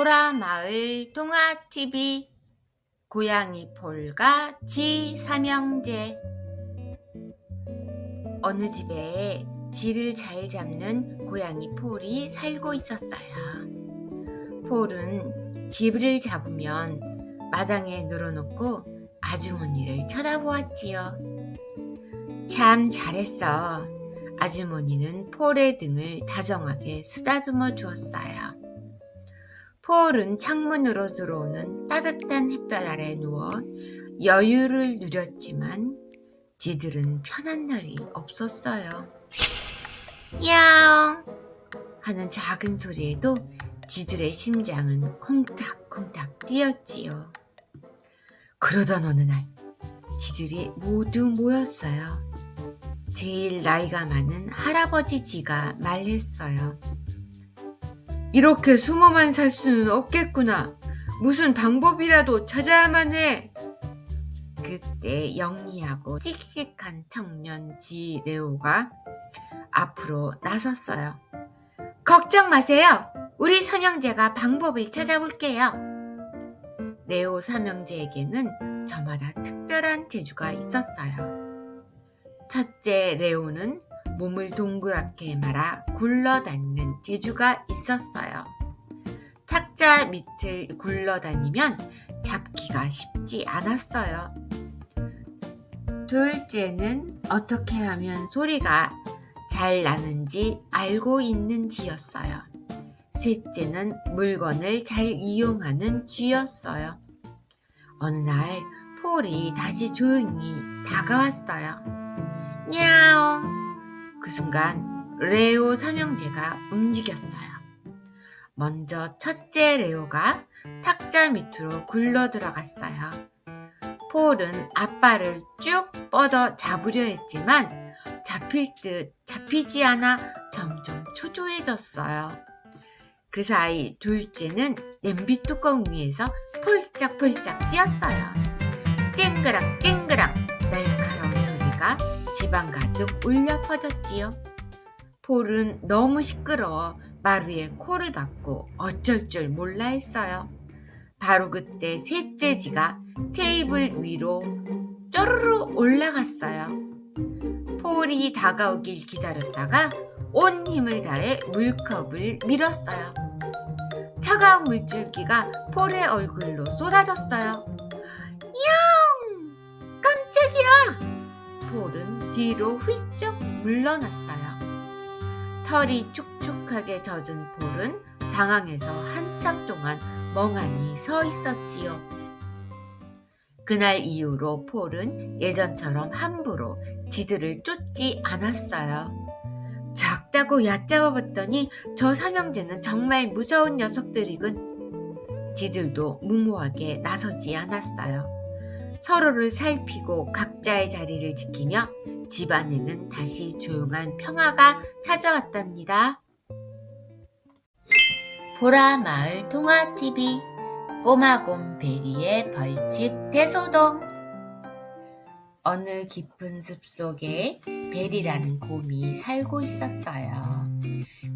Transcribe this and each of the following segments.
보라마을 동화TV 고양이 폴과 지 삼형제 어느 집에 쥐를 잘 잡는 고양이 폴이 살고 있었어요. 폴은 쥐를 잡으면 마당에 늘어놓고 아주머니를 쳐다보았지요. 참 잘했어. 아주머니는 폴의 등을 다정하게 쓰다듬어 주었어요. 폴은 창문으로 들어오는 따뜻한 햇볕 아래 누워 여유를 누렸지만 지들은 편한 날이 없었어요. 야옹 하는 작은 소리에도 지들의 심장은 콩닥콩닥 뛰었지요. 그러던 어느 날 지들이 모두 모였어요. 제일 나이가 많은 할아버지 지가 말했어요. 이렇게 숨어만 살 수는 없겠구나. 무슨 방법이라도 찾아야만 해. 그때 영리하고 씩씩한 청년 지 레오가 앞으로 나섰어요. 걱정 마세요. 우리 삼형제가 방법을 찾아볼게요. 레오 삼형제에게는 저마다 특별한 재주가 있었어요. 첫째 레오는 몸을 동그랗게 말아 굴러다니는 재주가 있었어요. 탁자 밑을 굴러다니면 잡기가 쉽지 않았어요. 둘째는 어떻게 하면 소리가 잘 나는지 알고 있는 쥐였어요. 셋째는 물건을 잘 이용하는 쥐였어요. 어느 날 폴이 다시 조용히 다가왔어요. 냐옹! 그 순간 레오 삼형제가 움직였어요. 먼저 첫째 레오가 탁자 밑으로 굴러 들어갔어요. 폴은 아빠를 쭉 뻗어 잡으려 했지만 잡힐 듯 잡히지 않아 점점 초조해졌어요. 그 사이 둘째는 냄비 뚜껑 위에서 폴짝폴짝 뛰었어요. 쨍그랑 쨍그랑 날카로운 소리가 집안 가득 울려 퍼졌지요. 폴은 너무 시끄러워 마루에 코를 박고 어쩔 줄 몰라 했어요. 바로 그때 셋째 지가 테이블 위로 쪼르르 올라갔어요. 폴이 다가오길 기다렸다가 온 힘을 다해 물컵을 밀었어요. 차가운 물줄기가 폴의 얼굴로 쏟아졌어요. 뒤로 훌쩍 물러났어요. 털이 축축하게 젖은 폴은 당황해서 한참 동안 멍하니 서 있었지요. 그날 이후로 폴은 예전처럼 함부로 지들을 쫓지 않았어요. 작다고 얕잡아 봤더니 저 삼형제는 정말 무서운 녀석들이군. 지들도 무모하게 나서지 않았어요. 서로를 살피고 각자의 자리를 지키며 집안에는 다시 조용한 평화가 찾아왔답니다. 보라 마을 통화TV 꼬마곰 베리의 벌집 대소동 어느 깊은 숲속에 베리라는 곰이 살고 있었어요.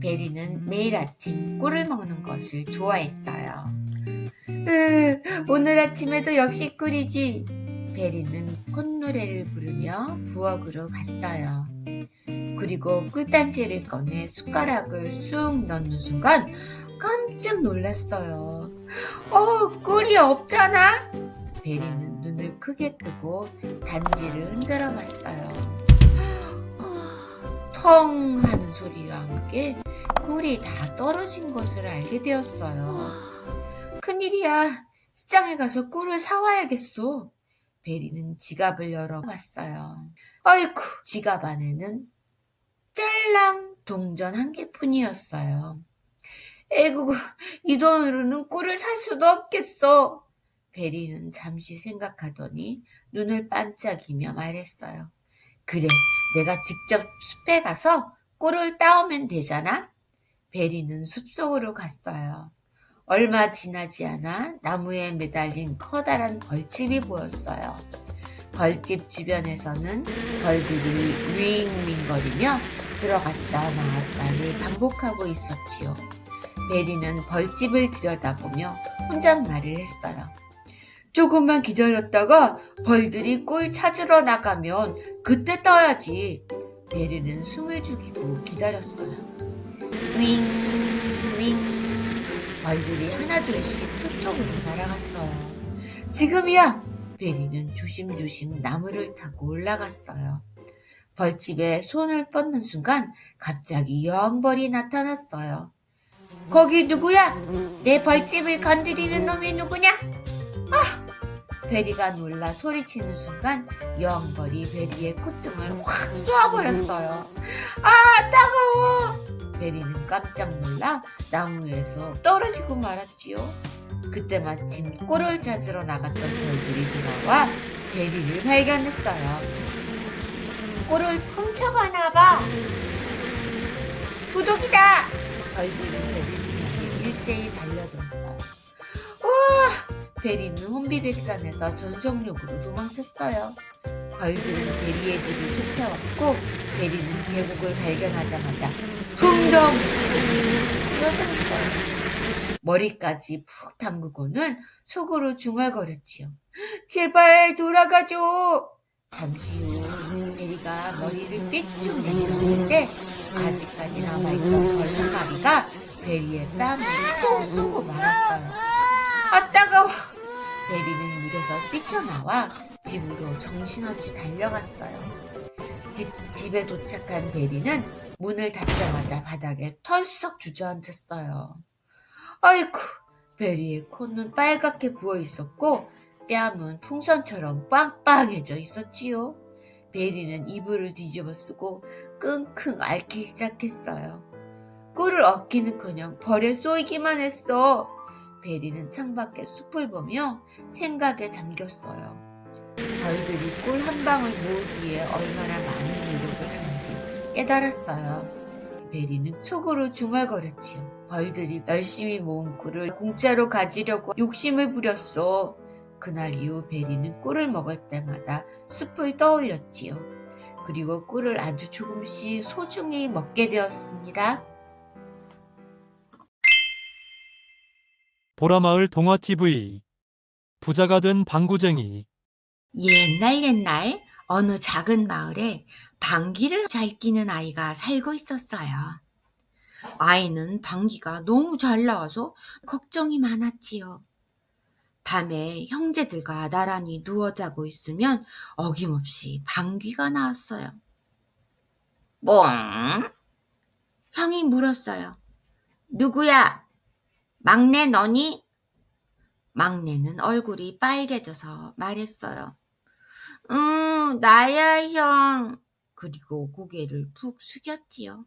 베리는 매일 아침 꿀을 먹는 것을 좋아했어요. 으, 오늘 아침에도 역시 꿀이지. 베리는 콧노래를 부르며 부엌으로 갔어요. 그리고 꿀단지를 꺼내 숟가락을 쑥 넣는 순간 깜짝 놀랐어요. 어, 꿀이 없잖아? 베리는 눈을 크게 뜨고 단지를 흔들어 봤어요. 텅 하는 소리와 함께 꿀이 다 떨어진 것을 알게 되었어요. 큰일이야. 시장에 가서 꿀을 사와야겠어. 베리는 지갑을 열어봤어요. 아이쿠, 지갑 안에는 짤랑 동전 한 개뿐이었어요. 에구, 이 돈으로는 꿀을 살 수도 없겠어. 베리는 잠시 생각하더니 눈을 반짝이며 말했어요. 그래, 내가 직접 숲에 가서 꿀을 따오면 되잖아? 베리는 숲속으로 갔어요. 얼마 지나지 않아 나무에 매달린 커다란 벌집이 보였어요. 벌집 주변에서는 벌들이 윙윙거리며 들어갔다 나왔다를 반복하고 있었지요. 베리는 벌집을 들여다보며 혼잣말을 했어요. 조금만 기다렸다가 벌들이 꿀 찾으러 나가면 그때 떠야지. 베리는 숨을 죽이고 기다렸어요. 윙, 윙. 벌들이 하나둘씩 숲속으로 날아갔어요. 지금이야! 베리는 조심조심 나무를 타고 올라갔어요. 벌집에 손을 뻗는 순간 갑자기 여왕벌이 나타났어요. 거기 누구야? 내 벌집을 건드리는 놈이 누구냐? 아! 베리가 놀라 소리치는 순간 여왕벌이 베리의 콧등을 확 쏘아버렸어요. 아 따가워! 베리는 깜짝 놀라 나무에서 떨어지고 말았지요. 그때 마침 꿀을 찾으러 나갔던 벌들이 돌아와 베리를 발견했어요. 꿀을 훔쳐가나 봐. 도둑이다. 벌들이 베리에게 일제히 달려들었어요. 와! 베리는 혼비백산에서 전속력으로 도망쳤어요. 벌들은 베리의 뒤를 쫓아왔고 베리는 계곡을 발견하자마자 풍덩 뛰어들었어요. 머리까지 푹 담그고는 속으로 중얼거렸지요. 제발 돌아가줘. 잠시 후 베리가 머리를 삐쭉 내밀었을 때 아직까지 남아있던 벌한 마리가 베리의 땀을 또 쏘고 말았어요. 아 따가워. 베리는 물에서 뛰쳐나와 집으로 정신없이 달려갔어요. 집, 집에 도착한 베리는 문을 닫자마자 바닥에 털썩 주저앉았어요. 아이쿠, 베리의 코는 빨갛게 부어 있었고 뺨은 풍선처럼 빵빵해져 있었지요. 베리는 이불을 뒤집어 쓰고 끙끙 앓기 시작했어요. 꿀을 얻기는커녕 벌에 쏘이기만 했어. 베리는 창밖에 숲을 보며 생각에 잠겼어요. 벌들이 꿀 한 방울 모으기 위해 얼마나 많은 노력을 하는지 깨달았어요. 베리는 속으로 중얼거렸지요. 벌들이 열심히 모은 꿀을 공짜로 가지려고 욕심을 부렸어. 그날 이후 베리는 꿀을 먹을 때마다 숲을 떠올렸지요. 그리고 꿀을 아주 조금씩 소중히 먹게 되었습니다. 보라마을 동화TV 부자가 된 방구쟁이 옛날 옛날 어느 작은 마을에 방귀를 잘 끼는 아이가 살고 있었어요. 아이는 방귀가 너무 잘 나와서 걱정이 많았지요. 밤에 형제들과 나란히 누워 자고 있으면 어김없이 방귀가 나왔어요. 뭐? 형이 물었어요. 누구야? 막내 너니? 막내는 얼굴이 빨개져서 말했어요. 응, 나야, 형. 그리고 고개를 푹 숙였지요.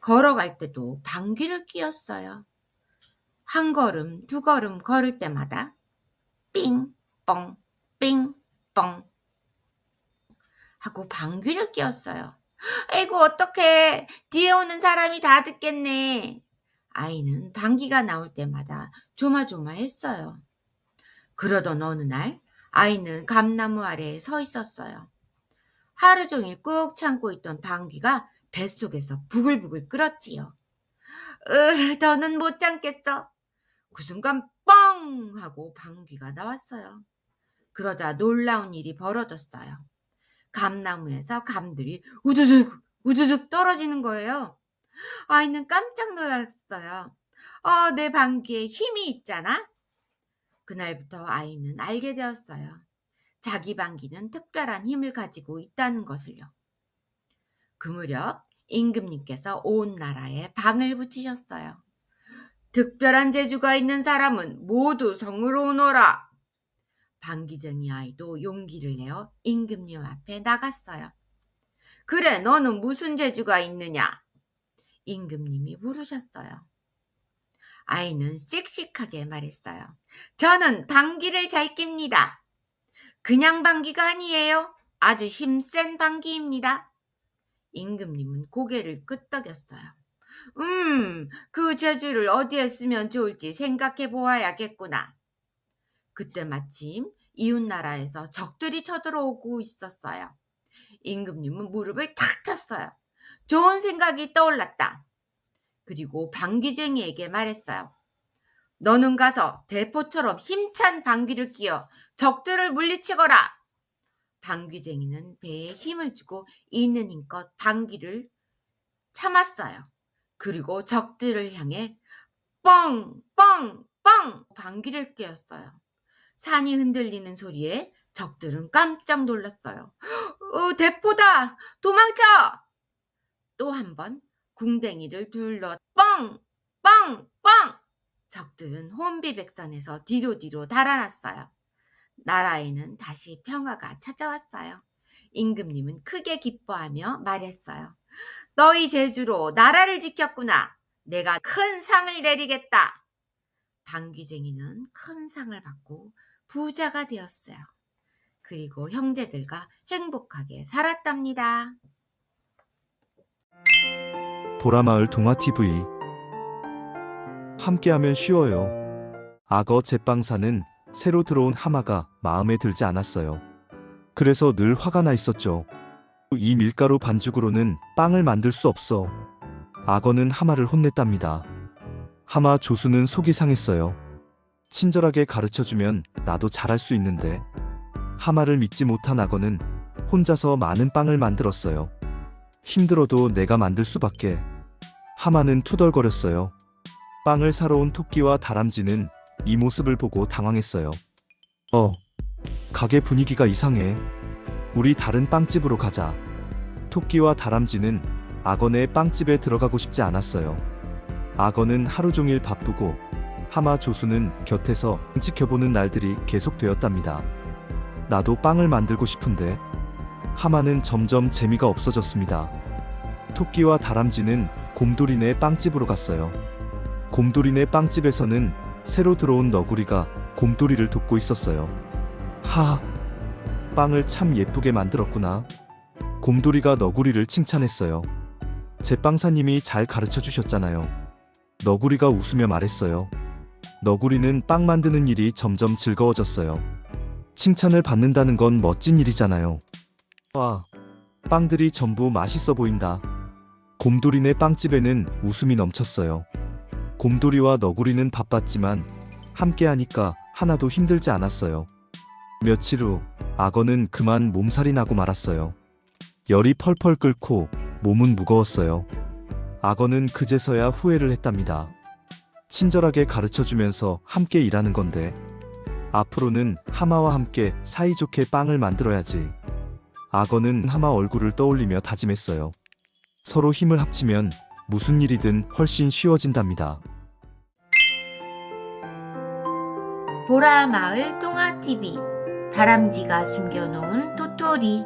걸어갈 때도 방귀를 뀌었어요. 한 걸음, 두 걸음 걸을 때마다 삥, 뻥, 삥, 뻥 하고 방귀를 뀌었어요. 아이고, 어떡해. 뒤에 오는 사람이 다 듣겠네. 아이는 방귀가 나올 때마다 조마조마했어요. 그러던 어느 날 아이는 감나무 아래에 서 있었어요. 하루 종일 꾹 참고 있던 방귀가 뱃속에서 부글부글 끓었지요. 으, 더는 못 참겠어. 그 순간 뻥 하고 방귀가 나왔어요. 그러자 놀라운 일이 벌어졌어요. 감나무에서 감들이 우두둑 우두둑 떨어지는 거예요. 아이는 깜짝 놀랐어요. 어, 내 방귀에 힘이 있잖아. 그날부터 아이는 알게 되었어요. 자기 방귀는 특별한 힘을 가지고 있다는 것을요. 그 무렵 임금님께서 온 나라에 방을 붙이셨어요. 특별한 재주가 있는 사람은 모두 성으로 오너라. 방귀쟁이 아이도 용기를 내어 임금님 앞에 나갔어요. 그래, 너는 무슨 재주가 있느냐? 임금님이 물으셨어요. 아이는 씩씩하게 말했어요. 저는 방귀를 잘 낍니다. 그냥 방귀가 아니에요. 아주 힘센 방귀입니다. 임금님은 고개를 끄덕였어요. 음, 그 재주를 어디에 쓰면 좋을지 생각해 보아야겠구나. 그때 마침 이웃나라에서 적들이 쳐들어오고 있었어요. 임금님은 무릎을 탁 쳤어요. 좋은 생각이 떠올랐다. 그리고 방귀쟁이에게 말했어요. 너는 가서 대포처럼 힘찬 방귀를 끼어 적들을 물리치거라. 방귀쟁이는 배에 힘을 주고 있는 힘껏 방귀를 참았어요. 그리고 적들을 향해 뻥, 뻥, 뻥 방귀를 뀌었어요. 산이 흔들리는 소리에 적들은 깜짝 놀랐어요. 어, 대포다! 도망쳐! 또 한 번 궁뎅이를 둘러 뻥, 뻥, 뻥! 적들은 혼비백산에서 뒤로 뒤로 달아났어요. 나라에는 다시 평화가 찾아왔어요. 임금님은 크게 기뻐하며 말했어요. 너희 제주로 나라를 지켰구나. 내가 큰 상을 내리겠다. 방귀쟁이는 큰 상을 받고 부자가 되었어요. 그리고 형제들과 행복하게 살았답니다. 보라마을 동화TV 함께하면 쉬워요. 악어 제빵사는 새로 들어온 하마가 마음에 들지 않았어요. 그래서 늘 화가 나 있었죠. 이 밀가루 반죽으로는 빵을 만들 수 없어. 악어는 하마를 혼냈답니다. 하마 조수는 속이 상했어요. 친절하게 가르쳐주면 나도 잘할 수 있는데. 하마를 믿지 못한 악어는 혼자서 많은 빵을 만들었어요. 힘들어도 내가 만들 수밖에. 하마는 투덜거렸어요. 빵을 사러 온 토끼와 다람쥐는 이 모습을 보고 당황했어요. 어, 가게 분위기가 이상해. 우리 다른 빵집으로 가자. 토끼와 다람쥐는 악어네 빵집에 들어가고 싶지 않았어요. 악어는 하루 종일 바쁘고 하마 조수는 곁에서 지켜보는 날들이 계속되었답니다. 나도 빵을 만들고 싶은데 하마는 점점 재미가 없어졌습니다. 토끼와 다람쥐는 곰돌이네 빵집으로 갔어요. 곰돌이네 빵집에서는 새로 들어온 너구리가 곰돌이를 돕고 있었어요. 하, 빵을 참 예쁘게 만들었구나. 곰돌이가 너구리를 칭찬했어요. 제빵사님이 잘 가르쳐 주셨잖아요. 너구리가 웃으며 말했어요. 너구리는 빵 만드는 일이 점점 즐거워졌어요. 칭찬을 받는다는 건 멋진 일이잖아요. 와, 빵들이 전부 맛있어 보인다. 곰돌이네 빵집에는 웃음이 넘쳤어요. 곰돌이와 너구리는 바빴지만 함께하니까 하나도 힘들지 않았어요. 며칠 후 악어는 그만 몸살이 나고 말았어요. 열이 펄펄 끓고 몸은 무거웠어요. 악어는 그제서야 후회를 했답니다. 친절하게 가르쳐 주면서 함께 일하는 건데 앞으로는 하마와 함께 사이좋게 빵을 만들어야지. 악어는 하마 얼굴을 떠올리며 다짐했어요. 서로 힘을 합치면 무슨 일이든 훨씬 쉬워진답니다. 보라마을 똥아TV 다람쥐가 숨겨놓은 토토리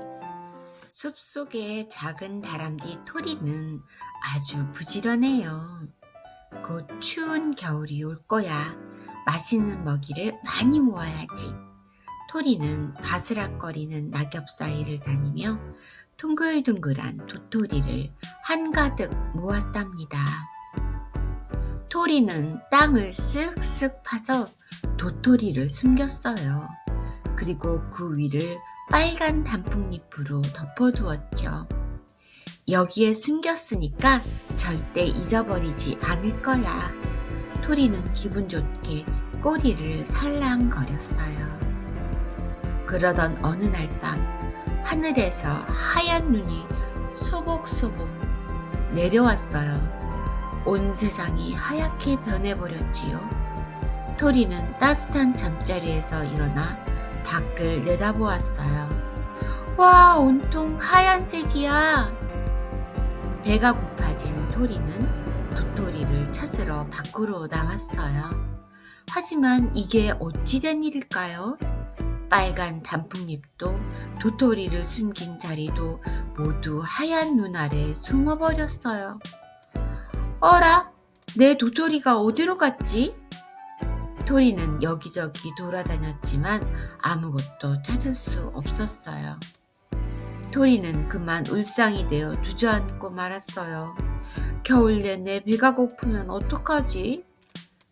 숲속의 작은 다람쥐 토리는 아주 부지런해요. 곧 추운 겨울이 올 거야. 맛있는 먹이를 많이 모아야지. 토리는 바스락거리는 낙엽 사이를 다니며 둥글둥글한 도토리를 한가득 모았답니다. 토리는 땅을 쓱쓱 파서 도토리를 숨겼어요. 그리고 그 위를 빨간 단풍잎으로 덮어두었죠. 여기에 숨겼으니까 절대 잊어버리지 않을 거야. 토리는 기분 좋게 꼬리를 살랑거렸어요. 그러던 어느 날 밤 하늘에서 하얀 눈이 소복소복 내려왔어요. 온 세상이 하얗게 변해버렸지요. 토리는 따뜻한 잠자리에서 일어나 밖을 내다보았어요. 와, 온통 하얀색이야. 배가 고파진 토리는 도토리를 찾으러 밖으로 나왔어요. 하지만 이게 어찌된 일일까요? 빨간 단풍잎도 도토리를 숨긴 자리도 모두 하얀 눈 아래 숨어버렸어요. 어라, 내 도토리가 어디로 갔지? 토리는 여기저기 돌아다녔지만 아무것도 찾을 수 없었어요. 토리는 그만 울상이 되어 주저앉고 말았어요. 겨울 내내 배가 고프면 어떡하지?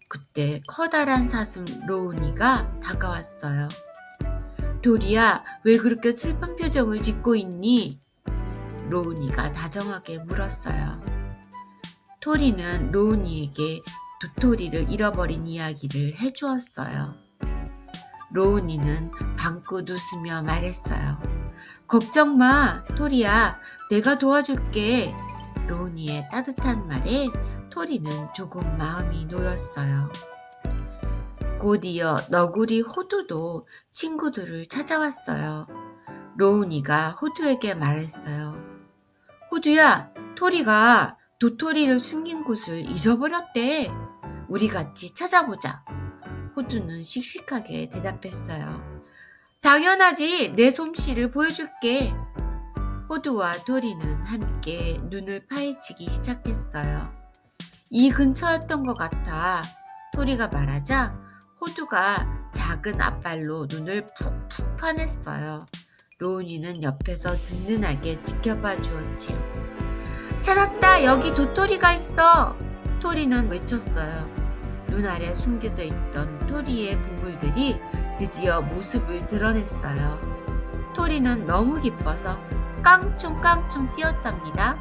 그때 커다란 사슴 로운이가 다가왔어요. 도리야, 왜 그렇게 슬픈 표정을 짓고 있니? 로운이가 다정하게 물었어요. 토리는 로운이에게 도토리를 잃어버린 이야기를 해주었어요. 로운이는 방긋 웃으며 말했어요. 걱정 마, 토리야. 내가 도와줄게. 로운이의 따뜻한 말에 토리는 조금 마음이 놓였어요. 곧 이어 너구리 호두도 친구들을 찾아왔어요. 로운이가 호두에게 말했어요. 호두야, 토리가 도토리를 숨긴 곳을 잊어버렸대. 우리 같이 찾아보자. 호두는 씩씩하게 대답했어요. 당연하지. 내 솜씨를 보여줄게. 호두와 토리는 함께 눈을 파헤치기 시작했어요. 이 근처였던 것 같아. 토리가 말하자 호두가 작은 앞발로 눈을 푹푹 파냈어요. 로운이는 옆에서 든든하게 지켜봐 주었지요. 찾았다! 여기 도토리가 있어! 토리는 외쳤어요. 눈 아래 숨겨져 있던 토리의 보물들이 드디어 모습을 드러냈어요. 토리는 너무 기뻐서 깡충깡충 뛰었답니다.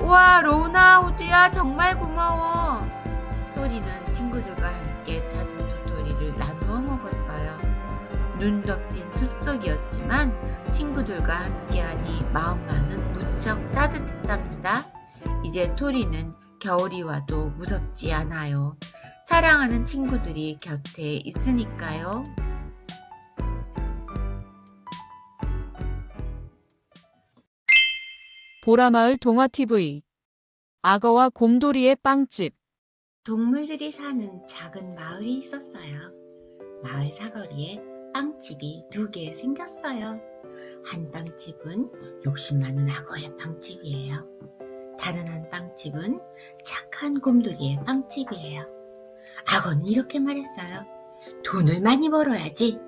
우와, 로우나, 호두야, 정말 고마워! 토리는 친구들과 함께 찾은 눈 덮인 숲속이었지만 친구들과 함께하니 마음만은 무척 따뜻했답니다. 이제 토리는 겨울이 와도 무섭지 않아요. 사랑하는 친구들이 곁에 있으니까요. 보라마을 동화TV 악어와 곰돌이의 빵집 동물들이 사는 작은 마을이 있었어요. 마을 사거리에 빵집이 두 개 생겼어요. 한 빵집은 욕심 많은 악어의 빵집이에요. 다른 한 빵집은 착한 곰돌이의 빵집이에요. 악어는 이렇게 말했어요. 돈을 많이 벌어야지.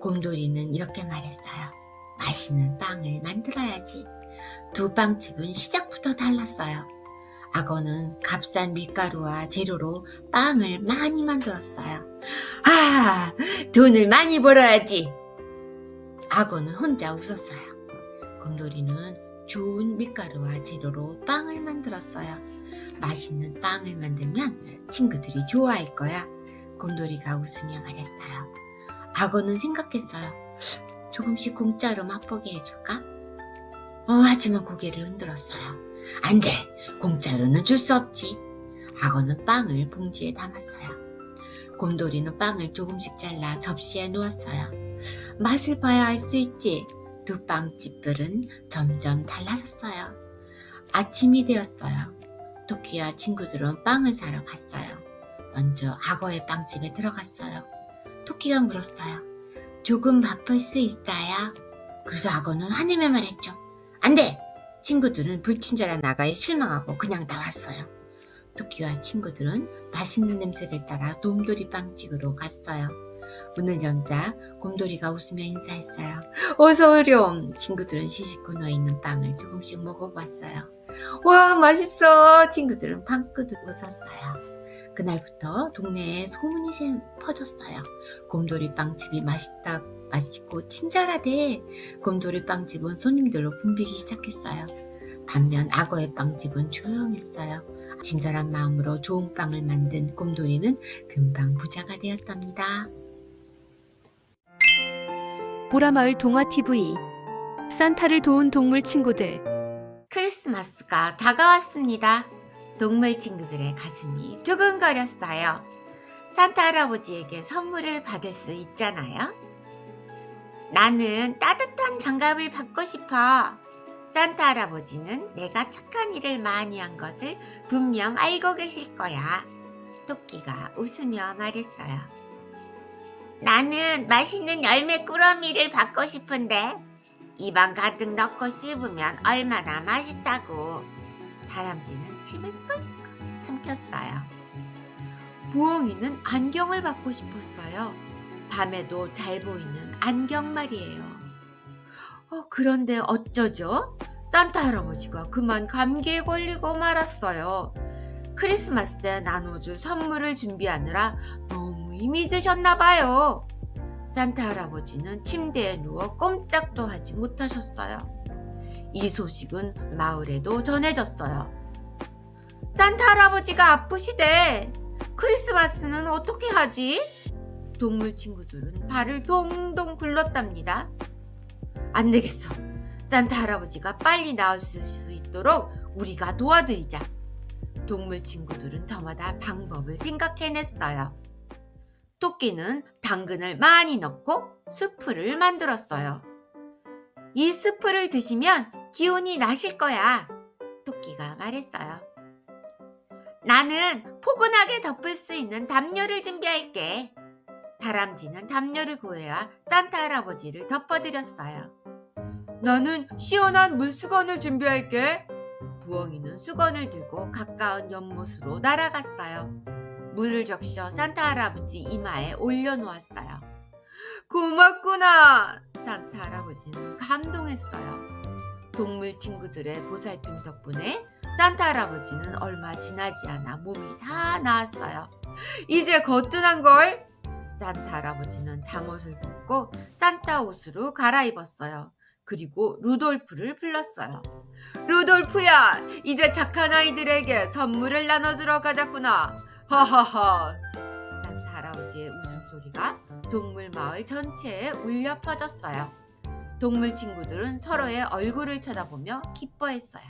곰돌이는 이렇게 말했어요. 맛있는 빵을 만들어야지. 두 빵집은 시작부터 달랐어요. 악어는 값싼 밀가루와 재료로 빵을 많이 만들었어요. 아, 돈을 많이 벌어야지. 악어는 혼자 웃었어요. 곰돌이는 좋은 밀가루와 재료로 빵을 만들었어요. 맛있는 빵을 만들면 친구들이 좋아할 거야. 곰돌이가 웃으며 말했어요. 악어는 생각했어요. 조금씩 공짜로 맛보게 해줄까? 어, 하지만 고개를 흔들었어요. 안 돼. 공짜로는 줄 수 없지. 악어는 빵을 봉지에 담았어요. 곰돌이는 빵을 조금씩 잘라 접시에 놓았어요. 맛을 봐야 알 수 있지. 두 빵집들은 점점 달라졌어요. 아침이 되었어요. 토끼와 친구들은 빵을 사러 갔어요. 먼저 악어의 빵집에 들어갔어요. 토끼가 물었어요. 조금 맛볼 수 있어요? 그래서 악어는 한입에 말했죠. 안 돼! 친구들은 불친절한 아가에 실망하고 그냥 나왔어요. 토끼와 친구들은 맛있는 냄새를 따라 곰돌이 빵집으로 갔어요. 문을 열자 곰돌이가 웃으며 인사했어요. 어서 오렴. 친구들은 시시코 놓여 있는 빵을 조금씩 먹어봤어요. 와 맛있어. 친구들은 방긋 웃었어요. 그날부터 동네에 소문이 새- 퍼졌어요. 곰돌이 빵집이 맛있다, 맛있고 친절하대. 곰돌이 빵집은 손님들로 붐비기 시작했어요. 반면 악어의 빵집은 조용했어요. 친절한 마음으로 좋은 빵을 만든 곰돌이는 금방 부자가 되었답니다. 보라마을 동화TV 산타를 도운 동물 친구들 크리스마스가 다가왔습니다. 동물 친구들의 가슴이 두근거렸어요. 산타 할아버지에게 선물을 받을 수 있잖아요. 나는 따뜻한 장갑을 받고 싶어. 산타 할아버지는 내가 착한 일을 많이 한 것을 분명 알고 계실 거야. 토끼가 웃으며 말했어요. 나는 맛있는 열매 꾸러미를 받고 싶은데 입안 가득 넣고 씹으면 얼마나 맛있다고. 다람쥐는 침을 꿀꺽 삼켰어요. 부엉이는 안경을 받고 싶었어요. 밤에도 잘 보이는 안경 말이에요. 어, 그런데 어쩌죠? 산타 할아버지가 그만 감기에 걸리고 말았어요. 크리스마스에 나눠줄 선물을 준비하느라 너무 힘이 드셨나 봐요. 산타 할아버지는 침대에 누워 꼼짝도 하지 못하셨어요. 이 소식은 마을에도 전해졌어요. 산타 할아버지가 아프시대. 크리스마스는 어떻게 하지? 동물 친구들은 발을 동동 굴렀답니다. 안 되겠어. 산타 할아버지가 빨리 나으실 수 있도록 우리가 도와드리자. 동물 친구들은 저마다 방법을 생각해냈어요. 토끼는 당근을 많이 넣고 스프를 만들었어요. 이 스프를 드시면 기운이 나실 거야. 토끼가 말했어요. 나는 포근하게 덮을 수 있는 담요를 준비할게. 다람쥐는 담요를 구해와 산타 할아버지를 덮어드렸어요. 나는 시원한 물수건을 준비할게. 부엉이는 수건을 들고 가까운 연못으로 날아갔어요. 물을 적셔 산타 할아버지 이마에 올려놓았어요. 고맙구나! 산타 할아버지는 감동했어요. 동물 친구들의 보살핌 덕분에 산타 할아버지는 얼마 지나지 않아 몸이 다 나았어요. 이제 거뜬한 걸? 산타 할아버지는 잠옷을 벗고 산타 옷으로 갈아입었어요. 그리고 루돌프를 불렀어요. 루돌프야, 이제 착한 아이들에게 선물을 나눠주러 가자꾸나. 하하하. 산타 할아버지의 웃음소리가 동물 마을 전체에 울려 퍼졌어요. 동물 친구들은 서로의 얼굴을 쳐다보며 기뻐했어요.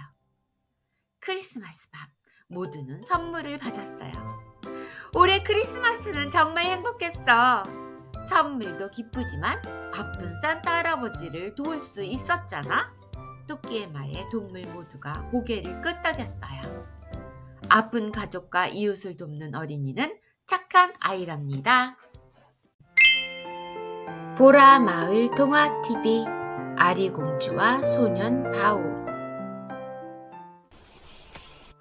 크리스마스 밤, 모두는 선물을 받았어요. 올해 크리스마스는 정말 행복했어. 선물도 기쁘지만 아픈 산타 할아버지를 도울 수 있었잖아. 토끼의 말에 동물 모두가 고개를 끄덕였어요. 아픈 가족과 이웃을 돕는 어린이는 착한 아이랍니다. 보라 마을 동화 TV 아리 공주와 소년 바우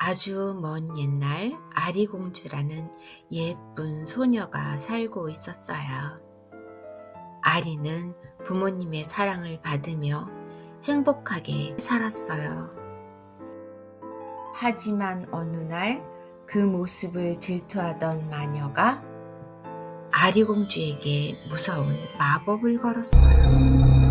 아주 먼 옛날 아리공주라는 예쁜 소녀가 살고 있었어요. 아리는 부모님의 사랑을 받으며 행복하게 살았어요. 하지만 어느 날 그 모습을 질투하던 마녀가 아리공주에게 무서운 마법을 걸었어요.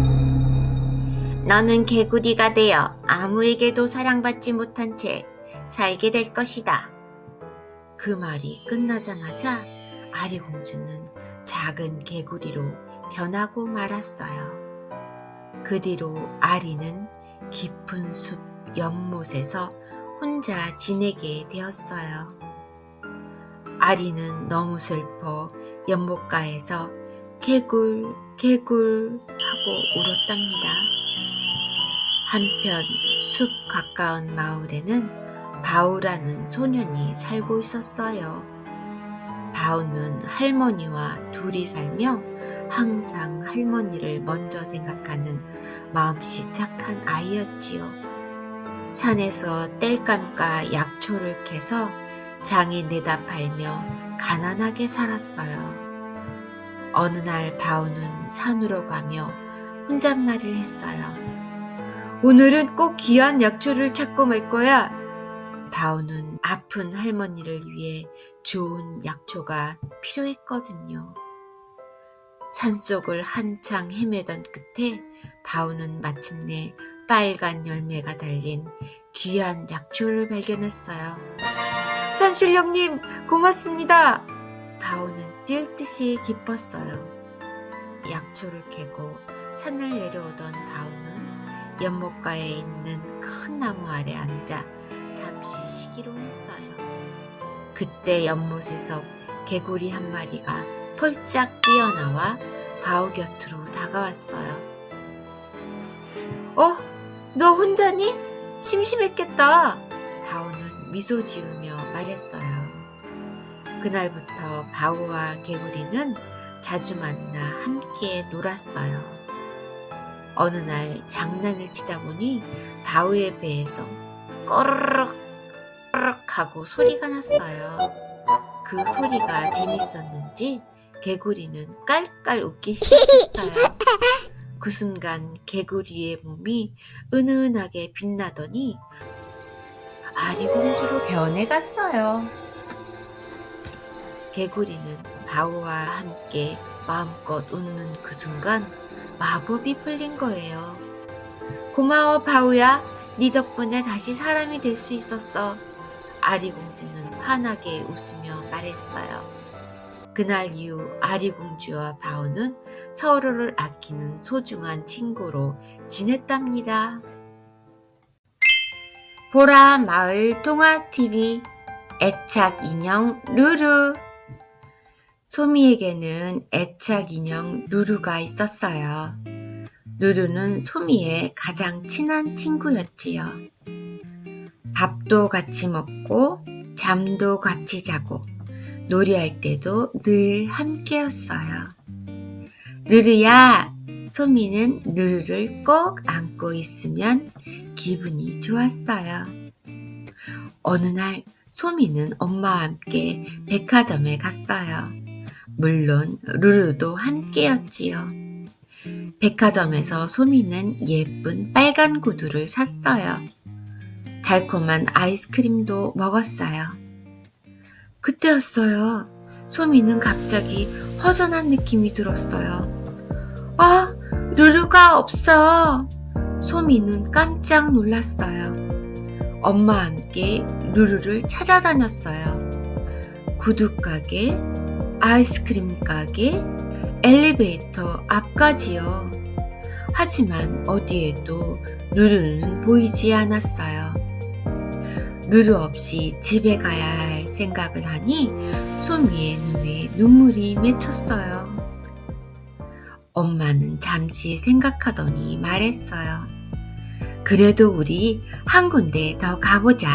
너는 개구리가 되어 아무에게도 사랑받지 못한 채 살게 될 것이다. 그 말이 끝나자마자 아리 공주는 작은 개구리로 변하고 말았어요. 그 뒤로 아리는 깊은 숲 연못에서 혼자 지내게 되었어요. 아리는 너무 슬퍼 연못가에서 개굴, 개굴 하고 울었답니다. 한편 숲 가까운 마을에는 바우라는 소년이 살고 있었어요. 바우는 할머니와 둘이 살며 항상 할머니를 먼저 생각하는 마음씨 착한 아이였지요. 산에서 땔감과 약초를 캐서 장에 내다 팔며 가난하게 살았어요. 어느 날 바우는 산으로 가며 혼잣말을 했어요. 오늘은 꼭 귀한 약초를 찾고 말 거야. 바우는 아픈 할머니를 위해 좋은 약초가 필요했거든요. 산속을 한창 헤매던 끝에 바우는 마침내 빨간 열매가 달린 귀한 약초를 발견했어요. 산신령님, 고맙습니다. 바오는 뛸 듯이 기뻤어요. 약초를 캐고 산을 내려오던 바오는 연못가에 있는 큰 나무 아래 앉아 잠시 쉬기로 했어요. 그때 연못에서 개구리 한 마리가 펄짝 뛰어나와 바오 곁으로 다가왔어요. 어? 너 혼자니? 심심했겠다. 바오는 미소 지으며 말했어요. 그날부터 바오와 개구리는 자주 만나 함께 놀았어요. 어느 날 장난을 치다 보니 바오의 배에서 꺼르륵 꺼르륵 하고 소리가 났어요. 그 소리가 재밌었는지 개구리는 깔깔 웃기 시작했어요. 그 순간 개구리의 몸이 은은하게 빛나더니 아리공주로 변해갔어요. 개구리는 바오와 함께 마음껏 웃는 그 순간 마법이 풀린 거예요. 고마워 바오야. 네 덕분에 다시 사람이 될 수 있었어. 아리공주는 환하게 웃으며 말했어요. 그날 이후 아리공주와 바오는 서로를 아끼는 소중한 친구로 지냈답니다. 보라 마을 동화 TV 애착 인형 루루 소미에게는 애착 인형 루루가 있었어요. 루루는 소미의 가장 친한 친구였지요. 밥도 같이 먹고 잠도 같이 자고 놀이할 때도 늘 함께였어요. 루루야, 소미는 루루를 꼭 안고 있으면 기분이 좋았어요. 어느 날 소미는 엄마와 함께 백화점에 갔어요. 물론 루루도 함께였지요. 백화점에서 소미는 예쁜 빨간 구두를 샀어요. 달콤한 아이스크림도 먹었어요. 그때였어요. 소미는 갑자기 허전한 느낌이 들었어요. 아, 루루가 없어. 소미는 깜짝 놀랐어요. 엄마와 함께 루루를 찾아다녔어요. 구두 가게, 아이스크림 가게, 엘리베이터 앞까지요. 하지만 어디에도 루루는 보이지 않았어요. 루루 없이 집에 가야 할 생각을 하니 소미의 눈에 눈물이 맺혔어요. 엄마는 잠시 생각하더니 말했어요. 그래도 우리 한 군데 더 가보자.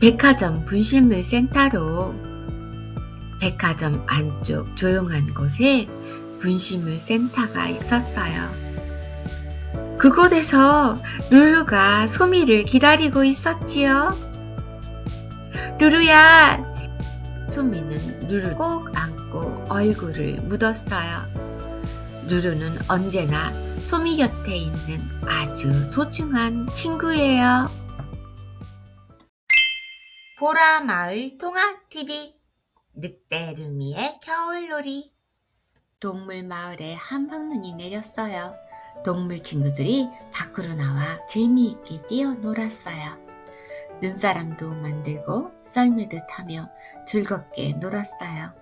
백화점 분실물 센터로. 백화점 안쪽 조용한 곳에 분실물 센터가 있었어요. 그곳에서 루루가 소미를 기다리고 있었지요. 루루야! 소미는 루루를 꼭 안고 얼굴을 묻었어요. 루루는 언제나 소미 곁에 있는 아주 소중한 친구예요. 보라 마을 통화 TV 늑대 루미의 겨울놀이 동물 마을에 한방눈이 내렸어요. 동물 친구들이 밖으로 나와 재미있게 뛰어놀았어요. 눈사람도 만들고 썰매듯 하며 즐겁게 놀았어요.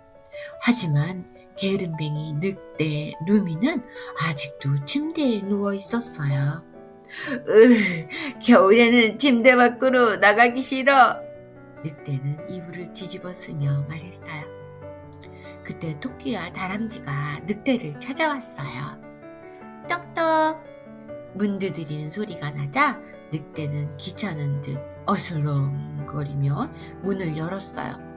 하지만 게으름뱅이 늑대 루미는 아직도 침대에 누워 있었어요. 으, 겨울에는 침대 밖으로 나가기 싫어. 늑대는 이불을 뒤집어 쓰며 말했어요. 그때 토끼와 다람쥐가 늑대를 찾아왔어요. 떡떡! 문 두드리는 소리가 나자 늑대는 귀찮은 듯 어슬렁거리며 문을 열었어요.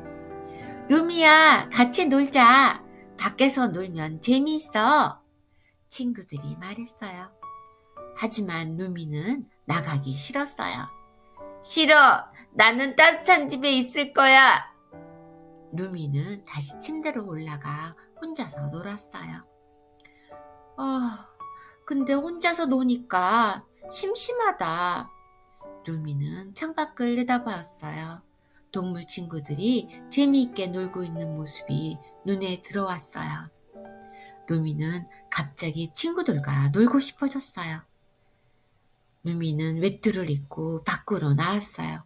루미야, 같이 놀자. 밖에서 놀면 재미있어. 친구들이 말했어요. 하지만 루미는 나가기 싫었어요. 싫어. 나는 따뜻한 집에 있을 거야. 루미는 다시 침대로 올라가 혼자서 놀았어요. 아, 근데 혼자서 노니까 심심하다. 루미는 창밖을 내다봤어요. 동물 친구들이 재미있게 놀고 있는 모습이 눈에 들어왔어요. 루미는 갑자기 친구들과 놀고 싶어졌어요. 루미는 외투를 입고 밖으로 나왔어요.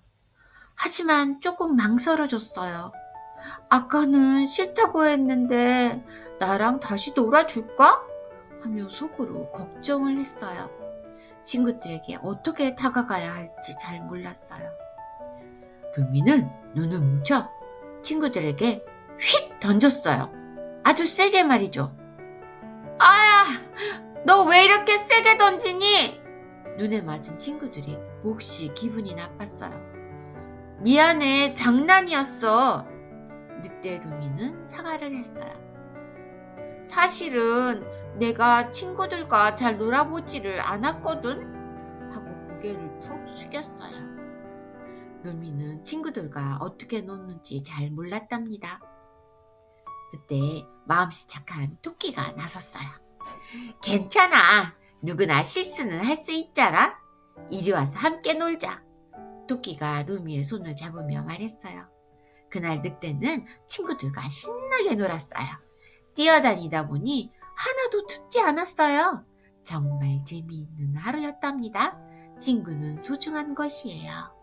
하지만 조금 망설여졌어요. 아까는 싫다고 했는데 나랑 다시 놀아줄까? 하며 속으로 걱정을 했어요. 친구들에게 어떻게 다가가야 할지 잘 몰랐어요. 루미는 눈을 뭉쳐 친구들에게 휙 던졌어요. 아주 세게 말이죠. 아야, 너 왜 이렇게 세게 던지니? 눈에 맞은 친구들이 몹시 기분이 나빴어요. 미안해, 장난이었어. 늑대 루미는 사과를 했어요. 사실은 내가 친구들과 잘 놀아보지를 않았거든? 하고 고개를 푹 숙였어요. 루미는 친구들과 어떻게 노는지 잘 몰랐답니다. 그때 마음씨 착한 토끼가 나섰어요. 괜찮아. 누구나 실수는 할 수 있잖아. 이리 와서 함께 놀자. 토끼가 루미의 손을 잡으며 말했어요. 그날 늑대는 친구들과 신나게 놀았어요. 뛰어다니다 보니 하나도 춥지 않았어요. 정말 재미있는 하루였답니다. 친구는 소중한 것이에요.